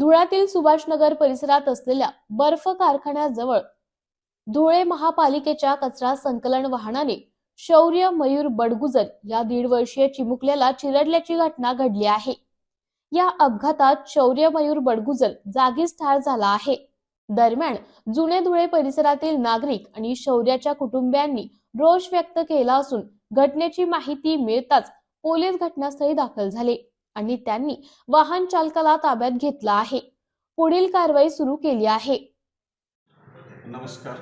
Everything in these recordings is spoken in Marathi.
धुळ्यातील सुभाषनगर परिसरात असलेल्या बर्फ कारखान्याजवळ धुळे महापालिकेच्या कचरा संकलन वाहनाने शौर्य मयूर बडगुजर या दीड वर्षीय चिमुकल्याला चिरडल्याची घटना घडली आहे. या अपघातात शौर्य मयूर बडगुजर जागीच ठार झाला आहे. दरम्यान जुने धुळे परिसरातील नागरिक आणि शौर्याच्या कुटुंबियांनी रोष व्यक्त केला असून घटनेची माहिती मिळताच पोलीस घटनास्थळी दाखल झाले. आणि त्यांनी वाहन चालकाला ताब्यात घेतला आहे. पुढील कारवाई सुरू केली आहे. नमस्कार.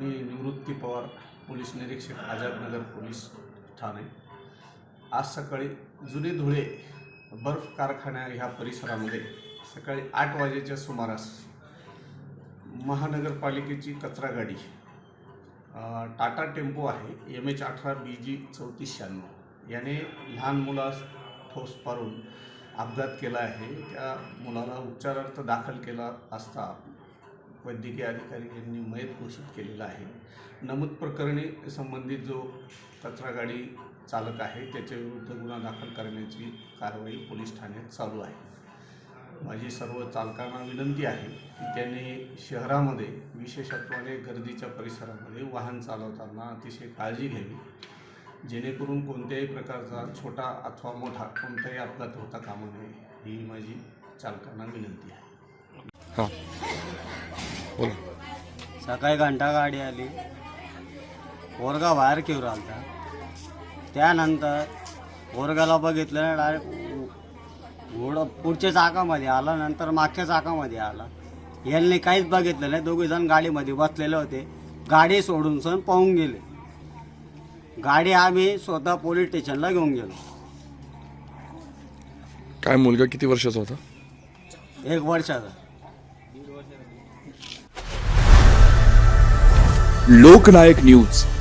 मी निवृत्ती पवार पोलीस निरीक्षक आझादनगर पोलीस ठाणे. आज सकाळी जुने धुळे बर्फ कारखान्या ह्या परिसरामध्ये सकाळी आठ वाजेच्या सुमारास महानगरपालिकेची कचरा गाडी टाटा टेम्पो आहे एम एच अठरा बी जी चौतीस शहाण्णव. याने लहान मुलास ठोस पारून अपघात केला आहे. त्या मुलाला उपचारार्थ दाखल केला असता वैद्यकीय अधिकारी यांनी मयत घोषित केलेला आहे. नमूद प्रकरणी संबंधित जो कचरा गाडी चालक आहे त्याच्याविरुद्ध गुन्हा दाखल करण्याची कारवाई पोलीस ठाण्यात चालू आहे. माझी सर्व चालकांना विनंती आहे की त्यांनी शहरामध्ये विशेषत्वाने गर्दीच्या परिसरामध्ये वाहन चालवताना अतिशय काळजी घ्यावी. जेणेकरून कोणत्याही प्रकारचा छोटा अथवा मोठा कोणताही अपघात होता कामा नये ही माझी चालकांना विनंती आहे. हां. बोला. सकाळी घंटा गाडी आली. पोरगा बाहेर घेऊन आलता. त्यानंतर पोरगाला बघितलं डायरेक्ट घोडं पुढच्या चाकामध्ये आला नंतर मागच्या चाकामध्ये आला. यांनी काहीच बघितलं नाही. दोघे जण गाडीमध्ये बसलेले होते. गाडी सोडून सण पाहून गेले. गाडी आम्ही स्वतः पोलीस स्टेशनला घेऊन गेलो. काय मुलगा किती वर्षाचा होता? एक वर्षाचा. लोकनायक न्यूज.